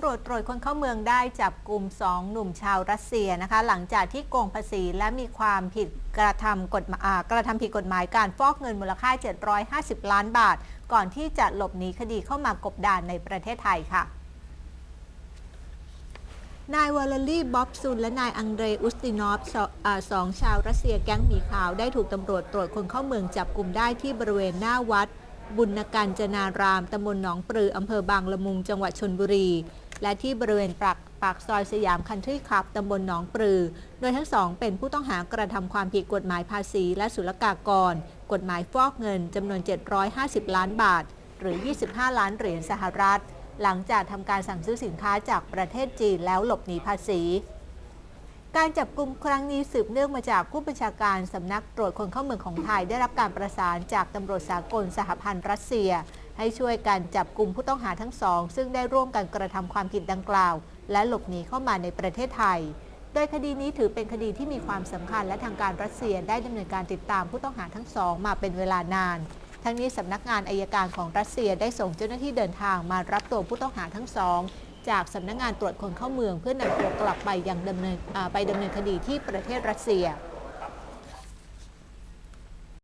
ำรวจตรวจคนเข้าเมืองได้จับกลุ่มสองหนุ่มชาวรัสเซียนะคะ หลังจากที่โกงภาษีและมีความผิดกระทำกฎกระทำผิดกฎหมายการฟอกเงินมูลค่า 750 ล้านบาท ก่อนที่จะหลบหนีคดีเข้ามากบดานในประเทศไทยค่ะนายวาลลีบ๊อบซุนและนายอังเดรอุสตินอฟสออ่าสองชาวรัสเซียแก๊งหมีขาวได้ถูกตำรวจตรวจคนเข้าเมืองจับกลุ่มได้ที่บริเวณหน้าวัดบุญการจนารามตำบลหนองปลืออำเภอบางละมุงจังหวัดชนบุรี และที่บริเวณปากปากซอยสยามคันทรีคลับตำบลหนองปลือ โดยทั้งสองเป็นผู้ต้องหากระทำความผิดกฎหมายภาษีและศุลกากร กฎหมายฟอกเงินจำนวน 750 ล้านบาท หรือ 25 ล้านเหรียญสหรัฐ หลังจากทำการสั่งซื้อสินค้าจากประเทศจีนแล้วหลบหนีภาษีการจับกลุ่มครั้งนี้สืบเนื่องมาจากผู้บัญชาการสำนักตรวจคนเข้าเมืองของไทย ได้รับการประสานจากตำรวจสากลสหพันธ์รัสเซีย ให้ช่วยกันจับกลุ่มผู้ต้องหาทั้งสอง ซึ่งได้ร่วมกันกระทำความผิดดังกล่าว และหลบหนีเข้ามาในประเทศไทย โดยคดีนี้ถือเป็นคดีที่มีความสำคัญและทางการรัสเซียได้ดำเนินการติดตามผู้ต้องหาทั้งสองมาเป็นเวลานาน ทั้งนี้สำนักงานอายการของรัสเซียได้ส่งเจ้าหน้าที่เดินทางมารับตัวผู้ต้องหาทั้งสองจากสำนักงานตรวจคนเข้าเมืองเพื่อนำตัวกลับไปยังดำเนินไปดำเนินคดีที่ประเทศรัสเซีย